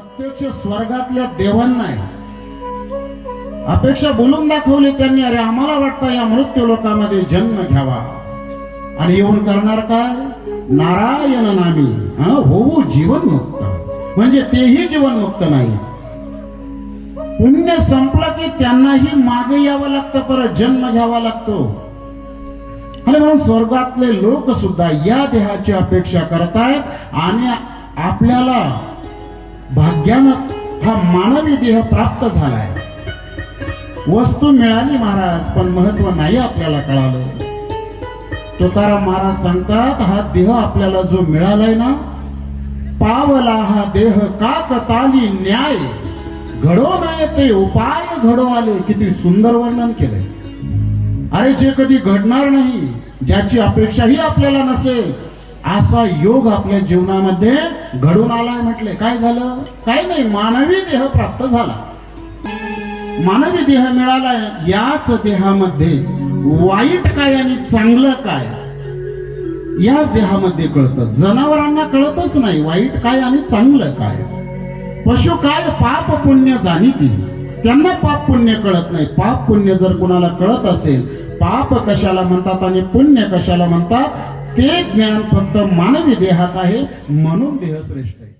प्रत्यक्ष स्वर्गातल्या देवांना अपेक्षा बोलून दाखवली त्यांनी अरे आम्हाला वाटतं या मृत्यू लोकांमध्ये जन्म घ्यावा. आणि येऊन करणार काय? नारायण नामी हा होऊ जीवन मुक्त म्हणजे तेही जीवन मुक्त नाही. पुण्य संपलं की त्यांनाही मागे यावं लागतं परत जन्म घ्यावा लागतो. आणि म्हणून स्वर्गातले लोक सुद्धा या देहाची अपेक्षा करतायत आणि आपल्याला भाग्यानं हा मानवी देह प्राप्त झालाय. वस्तू मिळाली महाराज पण महत्त्व नाही आपल्याला कळालं. तुकाराम महाराज सांगतात हा देह आपल्याला जो मिळालाय ना पावला हा देह काकताली न्याय? घडो नाही ते उपाय घडो आले. किती सुंदर वर्णन केलंय. अरे जे कधी घडणार नाही ज्याची अपेक्षाही आपल्याला नसेल असा योग आपल्या जीवनामध्ये घडून आलाय म्हटले. काय झालं? काय नाही मानवी देह प्राप्त झाला. मानवी देह मिळाला याच देहामध्ये वाईट काय आणि चांगलं काय याच देहामध्ये कळतं. जनावरांना कळतच नाही वाईट काय आणि चांगलं काय. पशु काय पाप पुण्य जाणीती. त्यांना पाप पुण्य कळत नाही. पाप पुण्य जर कुणाला कळत असेल पाप कशाला म्हणतात आणि पुण्य कशाला म्हणतात? ते ज्ञान फक्त मानवी देहात आहे म्हणून देह श्रेष्ठ आहे.